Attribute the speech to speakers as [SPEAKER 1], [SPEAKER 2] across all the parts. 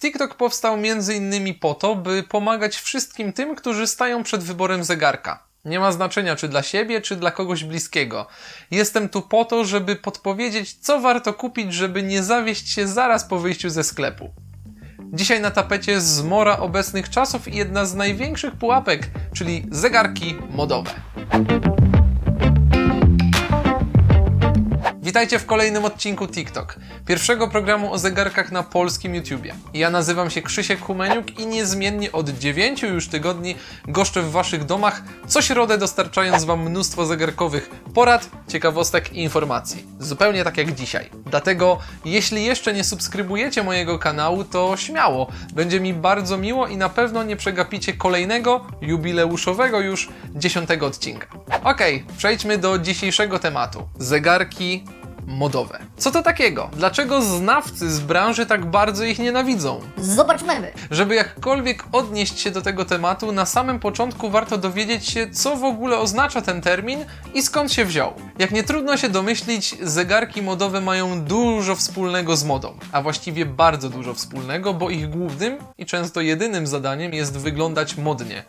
[SPEAKER 1] TikTok powstał m.in. po to, by pomagać wszystkim tym, którzy stają przed wyborem zegarka. Nie ma znaczenia, czy dla siebie, czy dla kogoś bliskiego. Jestem tu po to, żeby podpowiedzieć, co warto kupić, żeby nie zawieść się zaraz po wyjściu ze sklepu. Dzisiaj na tapecie zmora obecnych czasów i jedna z największych pułapek, czyli zegarki modowe. Witajcie w kolejnym odcinku TikTok, pierwszego programu o zegarkach na polskim YouTubie. Ja nazywam się Krzysiek Humeniuk i niezmiennie od 9 już tygodni goszczę w waszych domach, co środę dostarczając wam mnóstwo zegarkowych porad, ciekawostek i informacji. Zupełnie tak jak dzisiaj. Dlatego, jeśli jeszcze nie subskrybujecie mojego kanału, to śmiało. Będzie mi bardzo miło i na pewno nie przegapicie kolejnego, jubileuszowego już, dziesiątego odcinka. Okej, przejdźmy do dzisiejszego tematu. Zegarki modowe. Co to takiego? Dlaczego znawcy z branży tak bardzo ich nienawidzą?
[SPEAKER 2] Zobaczmy.
[SPEAKER 1] Żeby jakkolwiek odnieść się do tego tematu, na samym początku warto dowiedzieć się, co w ogóle oznacza ten termin i skąd się wziął. Jak nie trudno się domyślić, zegarki modowe mają dużo wspólnego z modą, a właściwie bardzo dużo wspólnego, bo ich głównym i często jedynym zadaniem jest wyglądać modnie.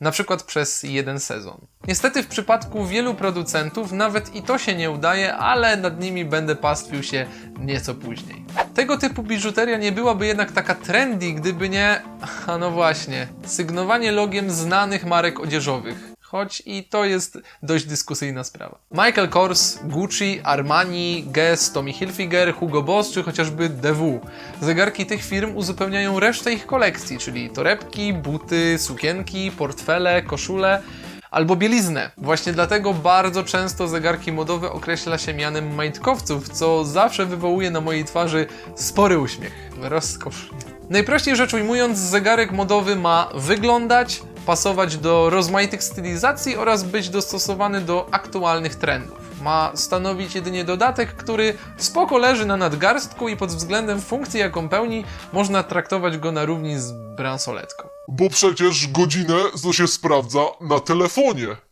[SPEAKER 1] Na przykład przez jeden sezon. Niestety w przypadku wielu producentów nawet i to się nie udaje, ale nad nimi będę pastwił się nieco później. Tego typu biżuteria nie byłaby jednak taka trendy, gdyby nie, a no właśnie, sygnowanie logiem znanych marek odzieżowych. Choć i to jest dość dyskusyjna sprawa. Michael Kors, Gucci, Armani, Guess, Tommy Hilfiger, Hugo Boss czy chociażby DW. Zegarki tych firm uzupełniają resztę ich kolekcji, czyli torebki, buty, sukienki, portfele, koszule albo bieliznę. Właśnie dlatego bardzo często zegarki modowe określa się mianem majtkowców, co zawsze wywołuje na mojej twarzy spory uśmiech. Rozkosznie. Najprościej rzecz ujmując, zegarek modowy ma wyglądać, pasować do rozmaitych stylizacji oraz być dostosowany do aktualnych trendów. Ma stanowić jedynie dodatek, który spoko leży na nadgarstku i pod względem funkcji, jaką pełni, można traktować go na równi z bransoletką.
[SPEAKER 3] Bo przecież godzinę to się sprawdza na telefonie.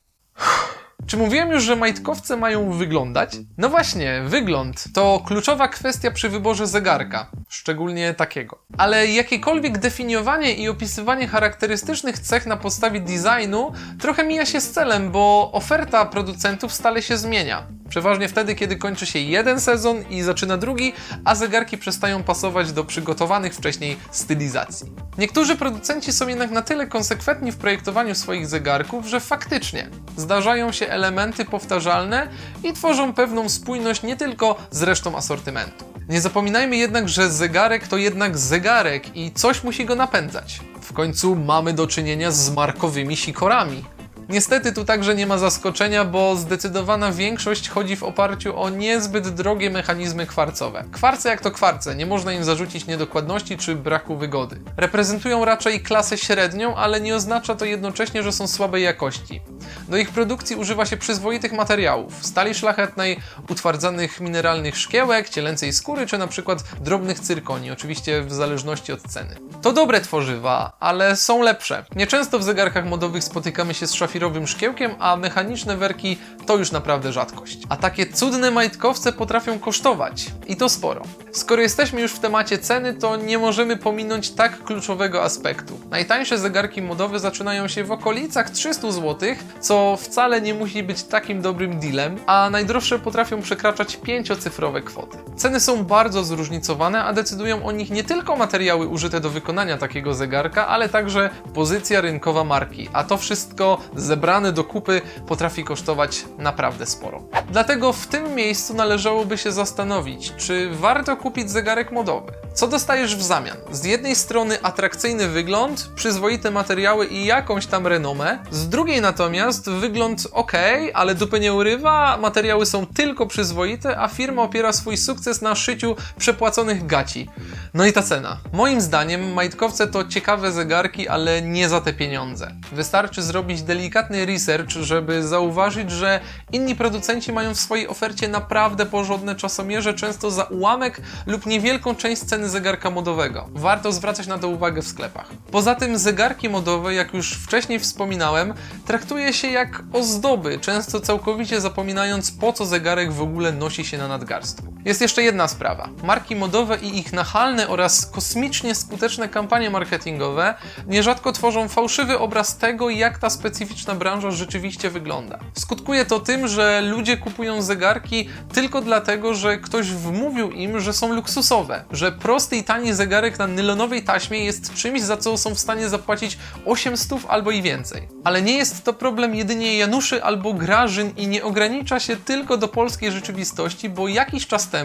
[SPEAKER 1] Czy mówiłem już, że majtkowce mają wyglądać? No właśnie, wygląd to kluczowa kwestia przy wyborze zegarka, szczególnie takiego. Ale jakiekolwiek definiowanie i opisywanie charakterystycznych cech na podstawie designu trochę mija się z celem, bo oferta producentów stale się zmienia. Przeważnie wtedy, kiedy kończy się jeden sezon i zaczyna drugi, a zegarki przestają pasować do przygotowanych wcześniej stylizacji. Niektórzy producenci są jednak na tyle konsekwentni w projektowaniu swoich zegarków, że faktycznie zdarzają się elementy powtarzalne i tworzą pewną spójność nie tylko z resztą asortymentu. Nie zapominajmy jednak, że zegarek to jednak zegarek i coś musi go napędzać. W końcu mamy do czynienia z markowymi sikorami. Niestety tu także nie ma zaskoczenia, bo zdecydowana większość chodzi w oparciu o niezbyt drogie mechanizmy kwarcowe. Kwarce jak to kwarce, nie można im zarzucić niedokładności czy braku wygody. Reprezentują raczej klasę średnią, ale nie oznacza to jednocześnie, że są słabej jakości. Do ich produkcji używa się przyzwoitych materiałów, stali szlachetnej, utwardzanych mineralnych szkiełek, cielęcej skóry czy na przykład drobnych cyrkoni, oczywiście w zależności od ceny. To dobre tworzywa, ale są lepsze. Nieczęsto w zegarkach modowych spotykamy się z szafirowym szkiełkiem, a mechaniczne werki to już naprawdę rzadkość. A takie cudne majtkowce potrafią kosztować. I to sporo. Skoro jesteśmy już w temacie ceny, to nie możemy pominąć tak kluczowego aspektu. Najtańsze zegarki modowe zaczynają się w okolicach 300 zł, co wcale nie musi być takim dobrym dealem, a najdroższe potrafią przekraczać pięciocyfrowe kwoty. Ceny są bardzo zróżnicowane, a decydują o nich nie tylko materiały użyte do wykonania takiego zegarka, ale także pozycja rynkowa marki, a to wszystko zebrane do kupy potrafi kosztować naprawdę sporo. Dlatego w tym miejscu należałoby się zastanowić, czy warto kupić zegarek modowy. Co dostajesz w zamian? Z jednej strony atrakcyjny wygląd, przyzwoite materiały i jakąś tam renomę, z drugiej natomiast wygląd ok, ale dupy nie urywa, materiały są tylko przyzwoite, a firma opiera swój sukces na szyciu przepłaconych gaci. No i ta cena. Moim zdaniem majtkowce to ciekawe zegarki, ale nie za te pieniądze. Wystarczy zrobić delikatny research, żeby zauważyć, że inni producenci mają w swojej ofercie naprawdę porządne czasomierze, często za ułamek lub niewielką część ceny zegarka modowego. Warto zwracać na to uwagę w sklepach. Poza tym zegarki modowe, jak już wcześniej wspominałem, traktuje się jak ozdoby, często całkowicie zapominając po co zegarek w ogóle nosi się na nadgarstku. Jest jeszcze jedna sprawa. Marki modowe i ich nachalne oraz kosmicznie skuteczne kampanie marketingowe nierzadko tworzą fałszywy obraz tego, jak ta specyficzna branża rzeczywiście wygląda. Skutkuje to tym, że ludzie kupują zegarki tylko dlatego, że ktoś wmówił im, że są luksusowe, że prosty i tani zegarek na nylonowej taśmie jest czymś, za co są w stanie zapłacić 800 albo i więcej. Ale nie jest to problem jedynie Januszy albo Grażyn i nie ogranicza się tylko do polskiej rzeczywistości, bo jakiś czas temu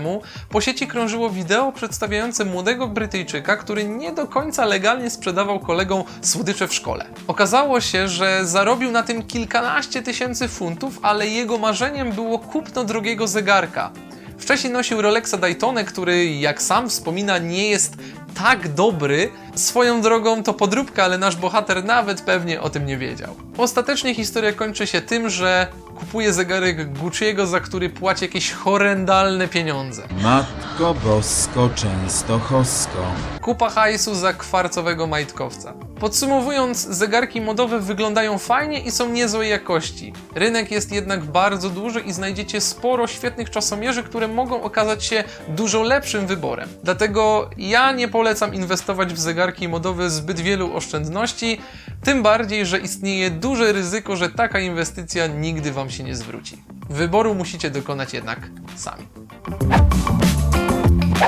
[SPEAKER 1] po sieci krążyło wideo przedstawiające młodego Brytyjczyka, który nie do końca legalnie sprzedawał kolegom słodycze w szkole. Okazało się, że zarobił na tym kilkanaście tysięcy funtów, ale jego marzeniem było kupno drogiego zegarka. Wcześniej nosił Rolexa Daytona, który, jak sam wspomina, nie jest tak dobry. Swoją drogą to podróbka, ale nasz bohater nawet pewnie o tym nie wiedział. Ostatecznie historia kończy się tym, że kupuje zegarek Gucci'ego, za który płaci jakieś horrendalne pieniądze.
[SPEAKER 2] Matko Bosko Częstochowsko.
[SPEAKER 1] Kupa hajsu za kwarcowego majtkowca. Podsumowując, zegarki modowe wyglądają fajnie i są niezłej jakości. Rynek jest jednak bardzo duży i znajdziecie sporo świetnych czasomierzy, które mogą okazać się dużo lepszym wyborem. Dlatego ja nie polecam inwestować w zegarki modowe zbyt wielu oszczędności, tym bardziej, że istnieje duże ryzyko, że taka inwestycja nigdy Wam się nie zwróci. Wyboru musicie dokonać jednak sami.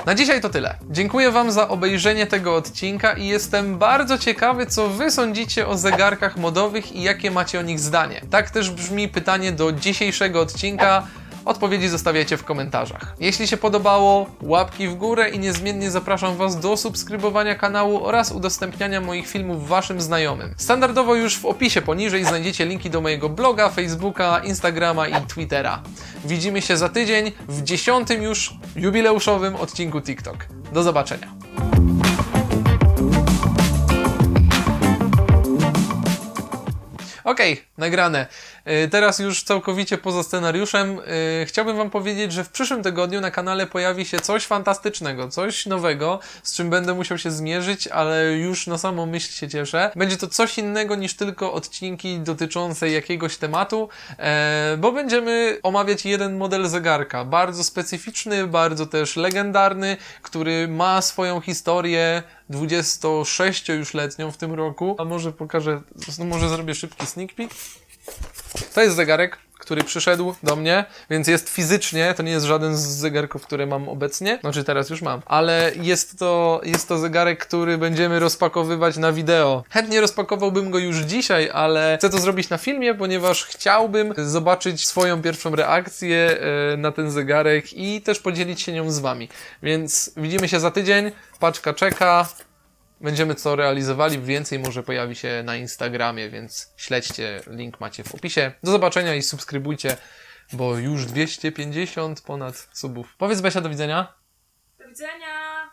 [SPEAKER 1] Na dzisiaj to tyle. Dziękuję Wam za obejrzenie tego odcinka i jestem bardzo ciekawy, co Wy sądzicie o zegarkach modowych i jakie macie o nich zdanie. Tak też brzmi pytanie do dzisiejszego odcinka. Odpowiedzi zostawiajcie w komentarzach. Jeśli się podobało, łapki w górę i niezmiennie zapraszam Was do subskrybowania kanału oraz udostępniania moich filmów Waszym znajomym. Standardowo już w opisie poniżej znajdziecie linki do mojego bloga, Facebooka, Instagrama i Twittera. Widzimy się za tydzień w dziesiątym już jubileuszowym odcinku TikTok. Do zobaczenia. Okej, nagrane. Y, Teraz już całkowicie poza scenariuszem. y, Chciałbym Wam powiedzieć, że w przyszłym tygodniu na kanale pojawi się coś fantastycznego, coś nowego, z czym będę musiał się zmierzyć, ale już na samą myśl się cieszę. Będzie to coś innego niż tylko odcinki dotyczące jakiegoś tematu, e, bo będziemy omawiać jeden model zegarka. Bardzo specyficzny, bardzo też legendarny, który ma swoją historię. 26 już letnią w tym roku. A może pokażę, no może zrobię szybki sneak peek. To jest zegarek, który przyszedł do mnie, więc jest fizycznie, to nie jest żaden z zegarków, które mam obecnie, znaczy teraz już mam, ale jest to, jest to zegarek, który będziemy rozpakowywać na wideo. Chętnie rozpakowałbym go już dzisiaj, ale chcę to zrobić na filmie, ponieważ chciałbym zobaczyć swoją pierwszą reakcję e, na ten zegarek i też podzielić się nią z wami. Więc widzimy się za tydzień, paczka czeka, Będziemy co realizowali, więcej może pojawi się na Instagramie, więc śledźcie, link macie w opisie. Do zobaczenia i subskrybujcie, bo już 250 ponad subów. Powiedz Besia do widzenia.
[SPEAKER 4] Do widzenia!